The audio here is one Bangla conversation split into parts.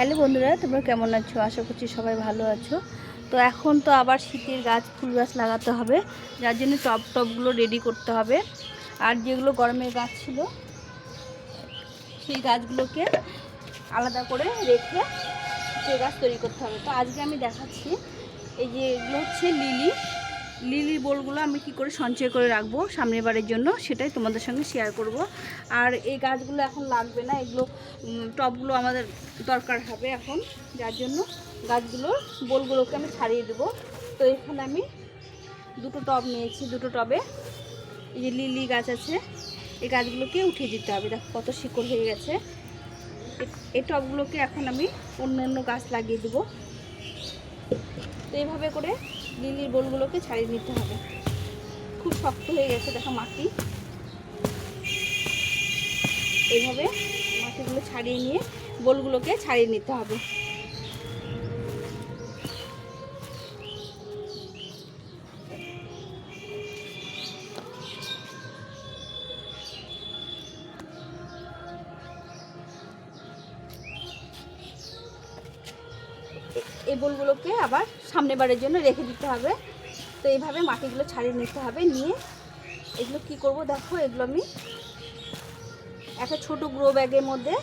হ্যালো বন্ধুরা, তোমরা কেমন আছো? আশা করছি সবাই ভালো আছো। তো এখন তো আবার শীতের গাছ, ফুল গাছ লাগাতে হবে। যার জন্য টপ টপগুলো রেডি করতে হবে। আর যেগুলো গরমের গাছ ছিল, সেই গাছগুলোকে আলাদা করে রেখে সে গাছ তৈরি করতে হবে। তো আজকে আমি দেখাচ্ছি, এই যে এগুলো হচ্ছে লিলি। লিলির বোলগুলো আমি কি করে সঞ্চয় করে রাখব সামনের বারের জন্য সেটাই তোমাদের সঙ্গে শেয়ার করব। আর এই গাছগুলো এখন লাগবে না এগুলো উম, টবগুলো আমাদের দরকার হবে এখন যার জন্য গাছগুলোর বোলগুলোকে আমি ছাড়িয়ে দেবো। তো এখানে আমি দুটো টব নিয়েছি দুটো টবে। এই যে লিলি গাছ আছে এই গাছগুলোকে উঠিয়ে দিতে হবে। দেখো কত শিকড় হয়ে গেছে। এই টবগুলোকে এখন আমি অন্য অন্য গাছ লাগিয়ে দেবো। তো এইভাবে করে লিলির বোলগুলোকে ছাড়িয়ে নিতে হবে। খুব শক্ত হয়ে গেছে, দেখো মাটি। এইভাবে মাটিগুলো ছাড়িয়ে নিয়ে বোলগুলোকে ছাড়িয়ে নিতে হবে। এই বোলগুলোকে আবার সামনে বারের জন্য রেখে দিতে হবে। তো এইভাবে মাটিগুলো ছাড়িয়ে নিতে হবে, নিয়ে এগুলো কি করব দেখো, এগুলো আমি একটা ছোট গ্রো ব্যাগের মধ্যে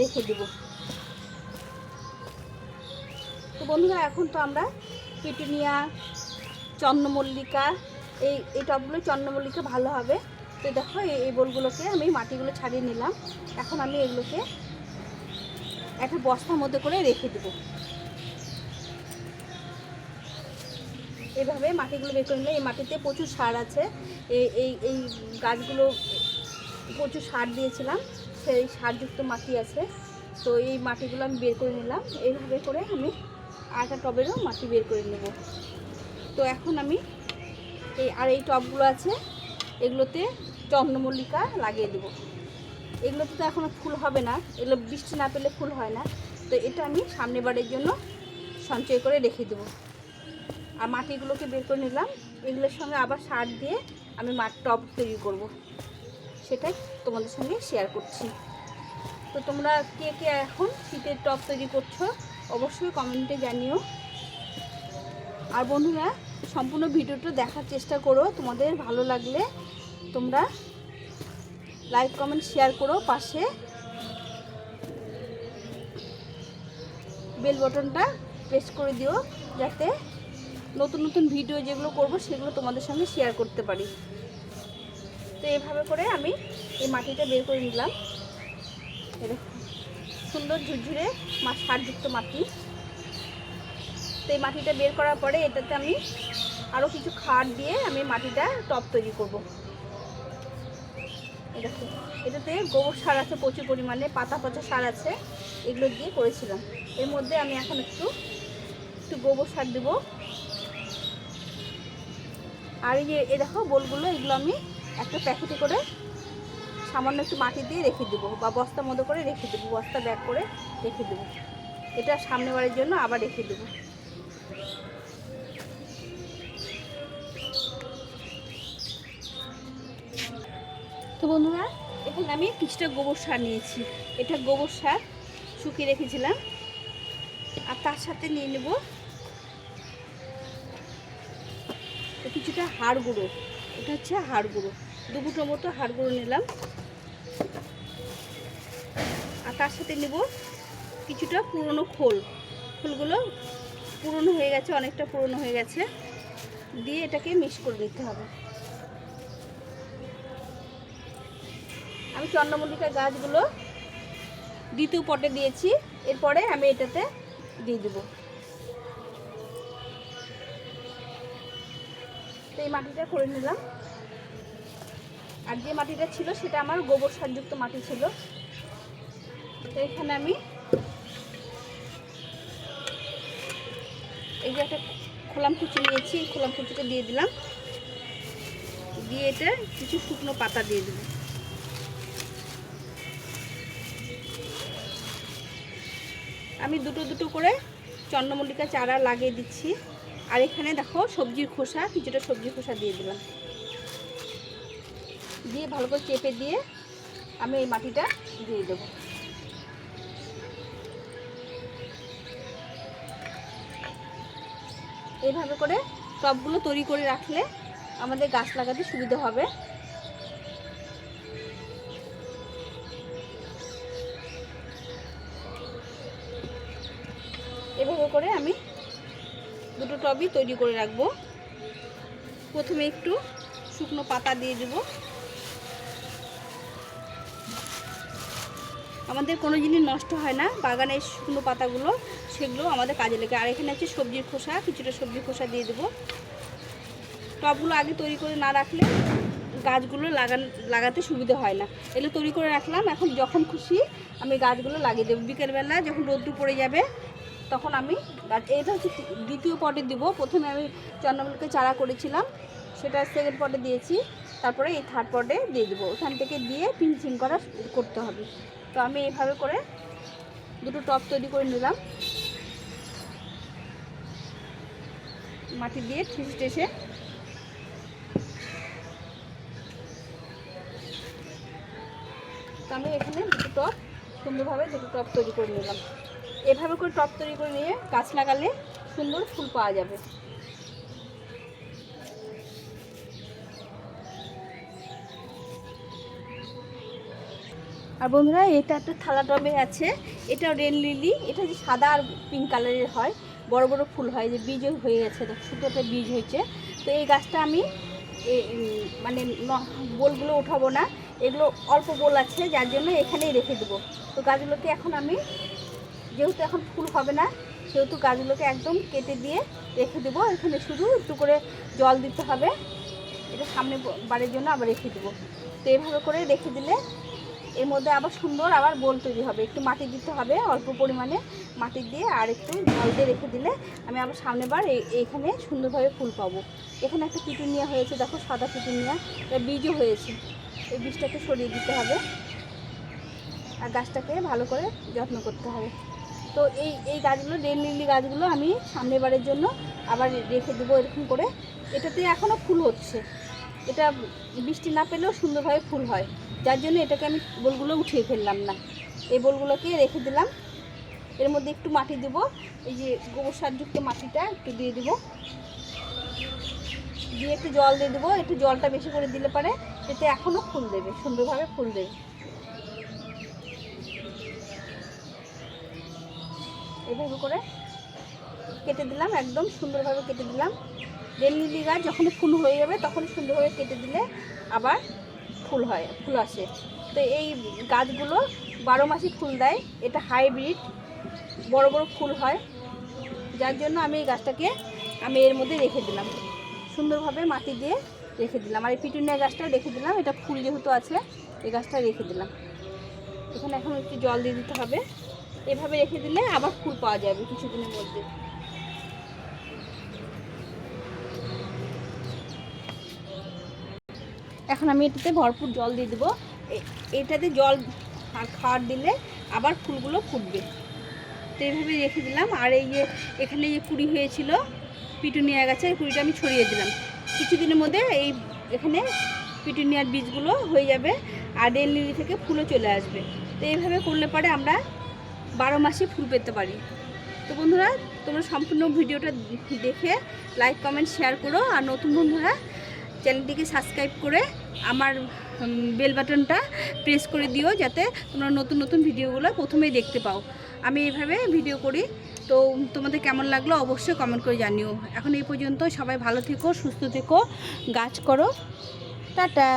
রেখে দেব। তো বন্ধুরা, এখন তো আমরা পিটুনিয়া, চন্দ্রমল্লিকা, এই এই টবগুলো চন্দ্রমল্লিকা ভালো হবে। তো দেখো এই বোলগুলোকে আমি মাটিগুলো ছাড়িয়ে নিলাম। এখন আমি এগুলোকে একটা বস্তার মধ্যে করে রেখে দেবো। এভাবে মাটিগুলো বের করে নিলে এই মাটিতে প্রচুর সার আছে। এই এই এই গাছগুলো প্রচুর সার দিয়েছিলাম। সেই সারযুক্ত মাটি আছে। তো এই মাটিগুলো আমি বের করে নিলাম। এইভাবে করে আমি আটা টবেরও মাটি বের করে নেব। তো এখন আমি এই, আর এই টবগুলো আছে, এগুলোতে চন্দ্রমল্লিকা লাগিয়ে দেবো। এগুলোতে তো এখনও ফুল হবে না। এগুলো বৃষ্টি না পেলে ফুল হয় না। তো এটা আমি সামনে বারের জন্য সঞ্চয় করে রেখে দেবো। আর মাটিগুলোকে বের করে নিলাম। এগুলোর সঙ্গে আবার সার দিয়ে আমি মাঠ টব তৈরি করব। সেটাই তোমাদের সঙ্গে শেয়ার করছি। তো তোমরা কে কে এখন শীতের টব তৈরি করছ, অবশ্যই কমেন্টে জানিও। আর বন্ধুরা, সম্পূর্ণ ভিডিওটা দেখার চেষ্টা করো। তোমাদের ভালো লাগলে তোমরা লাইক কমেন্ট শেয়ার করো পাশে। বেল বটনটা প্রেস করে দিও যাতে নতুন নতুন ভিডিও যেগুলো করব, সেগুলো তোমাদের সঙ্গে শেয়ার করতে পারি। তো এভাবে করে আমি এই মাটিটা বের করে নিলাম। সুন্দর ঝুরঝুরে সারযুক্ত মাটি। তো এই মাটিটা বের করার পরে এটাতে আমি আরও কিছু খাট দিয়ে আমি মাটিটা টপ তৈরি করব। এটাতে গোবর সার আছে, প্রচুর পরিমাণে, পাতা পচা সার আছে, এগুলো দিয়ে করেছিলাম। এর মধ্যে আমি এখন একটু একটু গোবর সার দেবো। আর এই যে এ দেখো বোলগুলো, এগুলো আমি একটা প্যাকেটে করে সামান্য একটু মাটি দিয়ে রেখে দেবো, বা বস্তার মতো করে রেখে দেবো, বস্তা ব্যাগ করে রেখে দেবো। এটা সামনে বারের জন্য আবার রেখে দেবো। তো বন্ধুরা, এখানে আমি কিছুটা গোবর সার নিয়েছি। এটা গোবর সার শুকিয়ে রেখেছিলাম। আর তার সাথে নিয়ে নেব কিছুটা হাড় গুঁড়ো। এটা হচ্ছে হাড় গুঁড়ো। দু মতো হাড় গুঁড়ো নিলাম। আর তার সাথে নেব কিছুটা পুরনো খোল। খোলগুলো পুরনো হয়ে গেছে, অনেকটা পুরনো হয়ে গেছে। দিয়ে এটাকে মিক্স করে দিতে হবে। আমি চন্দ্রমল্লিকা গাছগুলো দ্বিতীয় পটে দিয়েছি। এরপরে আমি এটাতে দিয়ে দেবো। তো এই মাটিটা করে নিলাম। আর যে মাটিটা ছিল, সেটা আমার গোবর সারযুক্ত মাটি ছিল। তো এখানে আমি এই যে একটা খোলাম কুচি নিয়েছি, এই খোলাম কুচিটা দিয়ে দিলাম। দিয়ে এটা কিছু শুকনো পাতা দিয়ে দেবো আমি দুটো দুটো করে চন্দ্রমল্লিকা চারা লাগিয়ে দিচ্ছি। আর এখানে দেখো সবজির খোসা, কিছুটা সবজির খোসা দিয়ে দিলাম। দিয়ে ভালো করে চেপে দিয়ে আমি এই মাটিটা দিয়ে দেবো। এইভাবে করে টবগুলো তৈরি করে রাখলে আমাদের গাছ লাগাতে সুবিধা হবে। টবই তৈরি করে রাখব। প্রথমে একটু শুকনো পাতা দিয়ে দেবো। আমাদের কোনো জিনিস নষ্ট হয় না বাগানের শুকনো পাতাগুলো, সেগুলো আমাদের কাজে লাগে। আর এখানে আছে সবজির খোসা, কিছুটা সবজির খোসা দিয়ে দেবো। টবগুলো আগে তৈরি করে না রাখলে গাছগুলো লাগান, লাগাতে সুবিধা হয় না। এগুলো তৈরি করে রাখলাম। এখন যখন খুশি আমি গাছগুলো লাগিয়ে দেবো। বিকেলবেলা যখন রোদ্দুর পড়ে যাবে তখন আমি এটা হচ্ছে দ্বিতীয় পটে দিব। প্রথমে আমি চন্দ্রমল্লিকে চারা করেছিলাম, সেটা সেকেন্ড পটে দিয়েছি, তারপরে এই থার্ড পটে দিয়ে দেবো। ওখান থেকে দিয়ে পিঞ্চিং করা করতে হবে। তো আমি এইভাবে করে দুটো টপ তৈরি করে নিলাম। মাটি দিয়ে ঠেসে ঠেসে তো আমি এখানে দুটো টপ সুন্দরভাবে দুটো টপ তৈরি করে নিলাম। এভাবে করে টপ তৈরি করে নিয়ে গাছ লাগালে সুন্দর ফুল পাওয়া যাবে। আর বন্ধুরা, এটা একটা থালা টবে আছে। এটা রেন লিলি। এটা যে সাদা আর পিঙ্ক কালারের হয়, বড় বড় ফুল হয়, যে বীজ হয়ে গেছে ছোটোতে বীজ হয়েছে। তো এই গাছটা আমি মানে বোলগুলো উঠাবো না। এগুলো অল্প বোল আছে, যার জন্য এখানেই রেখে দেবো। তো গাছগুলোকে এখন আমি যেহেতু এখন ফুল হবে না, সেহেতু গাছগুলোকে একদম কেটে দিয়ে রেখে দেবো। এখানে শুধু একটু করে জল দিতে হবে। এটা সামনে বাড়ির জন্য আবার রেখে দেবো। তো এইভাবে করে রেখে দিলে এর মধ্যে আবার সুন্দর আবার বোল তৈরি হবে। একটু মাটি দিতে হবে অল্প পরিমাণে মাটি দিয়ে, আর একটু জল দিয়ে রেখে দিলে আমি আবার সামনে বার এইখানে সুন্দরভাবে ফুল পাবো। এখানে একটা পিটুনিয়া হয়েছে, দেখো সাদা পিটুনিয়া। বীজও হয়েছে। এই বীজটাকে সরিয়ে দিতে হবে। আর গাছটাকে ভালো করে যত্ন করতে হবে। তো এই এই গাছগুলো রেল লিলি গাছগুলো আমি সামনের বারের জন্য আবার রেখে দেবো এরকম করে। এটাতে এখনও ফুল হচ্ছে। এটা বৃষ্টি না পেলেও সুন্দরভাবে ফুল হয়। যার জন্য এটাকে আমি বোলগুলো উঠিয়ে ফেললাম না। এই বোলগুলোকে রেখে দিলাম। এর মধ্যে একটু মাটি দেব। এই যে গোবর সারযুক্ত মাটিটা একটু দিয়ে দেবো। দিয়ে একটু জল দিয়ে দেবো। একটু জলটা বেশি করে দিলে পারে। এতে এখনও ফুল দেবে, সুন্দরভাবে ফুল দেবে। এভাবে করে কেটে দিলাম, একদম সুন্দরভাবে কেটে দিলাম। রেল লিলি গাছ যখন ফুল হয়ে যাবে তখন সুন্দরভাবে কেটে দিলে আবার ফুল হয়, ফুল আসে। তো এই গাছগুলো বারো মাসই ফুল দেয়, এটা হাইব্রিড, বড় বড় ফুল হয়। যার জন্য আমি এই গাছটাকে আমি এর মধ্যে রেখে দিলাম। সুন্দরভাবে মাটি দিয়ে রেখে দিলাম। আর এই পিটুনিয়া গাছটা রেখে দিলাম, এটা ফুল যেহেতু আছে, এই গাছটা রেখে দিলাম। এখানে এখন একটু জল দিয়ে দিতে হবে। এভাবে রেখে দিলে আবার ফুল পাওয়া যাবে কিছুদিনের মধ্যে। এখন আমি এটাতে ভরপুর জল দিয়ে দেবো। এটাতে জল আর খাওয়ার দিলে আবার ফুলগুলো ফুটবে। তো এইভাবে রেখে দিলাম। আর এই যে এখানে যে কুড়ি হয়েছিল পিটুনিয়া গাছে, এই কুড়িটা আমি ছড়িয়ে দিলাম। কিছুদিনের মধ্যে এই এখানে পিটুনিয়ার বীজগুলো হয়ে যাবে, আর রেল লিলি থেকে ফুলও চলে আসবে। তো এইভাবে করলে পরে আমরা বারো মাসে ফুল পেতে পারি। তো বন্ধুরা, তোমরা সম্পূর্ণ ভিডিওটা দেখে লাইক কমেন্ট শেয়ার করো। আর নতুন বন্ধুরা, চ্যানেলটিকে সাবস্ক্রাইব করে আমার বেল বাটনটা প্রেস করে দিও যাতে তোমরা নতুন নতুন ভিডিওগুলো প্রথমেই দেখতে পাও। আমি এইভাবে ভিডিও করি। তো তোমাদের কেমন লাগল অবশ্যই কমেন্ট করে জানিও। এখন এই পর্যন্ত সবাই ভালো থেকো, সুস্থ থেকো, গাছ করো। টাটা।